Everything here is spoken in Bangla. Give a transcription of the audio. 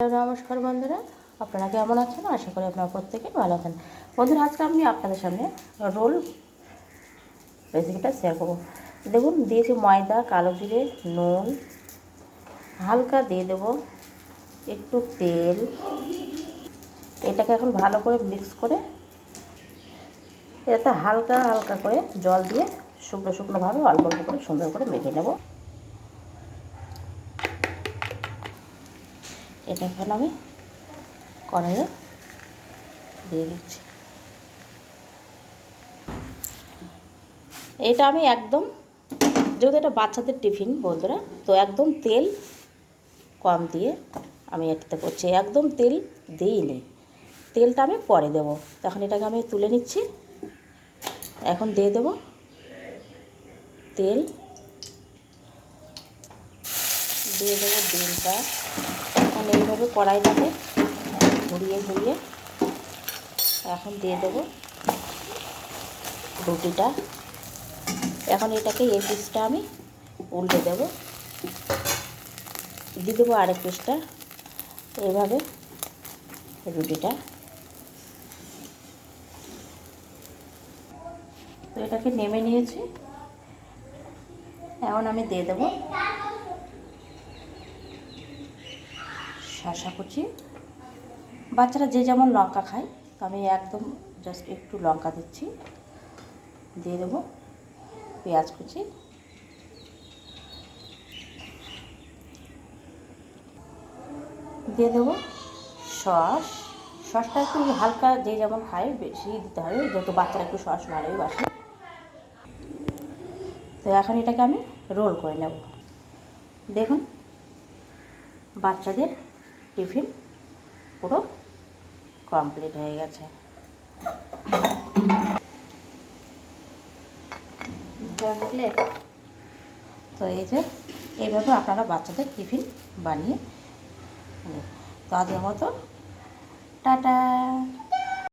নমস্কার বন্ধুরা। আপনারা কেমন আছেন? আশা করি আপনারা প্রত্যেকে ভালো আছেন। বন্ধুরা, আজকে আমি আপনাদের সামনে রোল রেসিপিটা শেয়ার করব। দেখুন, দিয়েছি ময়দা, কালো জিরে, নুন, হালকা দিয়ে দেব একটু তেল। এটাকে এখন ভালো করে মিক্স করে এটাতে হালকা হালকা করে জল দিয়ে শুকনো শুকনোভাবে অল্প অল্প করে সুন্দর করে মেখে নেব। এটা এখন আমি কড়াইয়ে দিয়ে দিচ্ছি। এটা আমি একদম, যেহেতু এটা বাচ্চাদের টিফিন বন্ধুরা, তো একদম তেল কম দিয়ে আমি এটাতে করছি। একদম তেল দিইনি। তেলটা আমি পরে দেবো। তখন এটাকে আমি তুলে নিচ্ছি। এখন দিয়ে দেবো তেল। দিয়ে দেবো ডিমটা। এখন এইভাবে কড়াইটাকে ঘুরিয়ে ঘুরিয়ে এখন দিয়ে দেবো রুটিটা। এখন এটাকে এই পিসটা আমি উল্টে দেবো। দিয়ে দেবো আরেক পিসটা। এইভাবে রুটিটা। তো এটাকে নেমে নিয়েছি। এখন আমি দিয়ে দেবো শসা কুচি বাচ্চারা যে যেমন লঙ্কা খায়, তো আমি একদম জাস্ট একটু লঙ্কা দিচ্ছি। দিয়ে দেবো পেঁয়াজ কুচি। দিয়ে দেবো সস। সসটা একটু হালকা যে যেমন খায়, বেশি দিতে হবে, যেহেতু বাচ্চারা একটু সস ভালোই বাসে। তো এখন এটাকে আমি রোল করে নেব। দেখুন, বাচ্চাদের টিফিন পুরো কমপ্লিট হয়ে গেছে। তো এই যে, এইভাবে আপনারা বাচ্চাদের টিফিন বানিয়ে তো মতো, টাটা।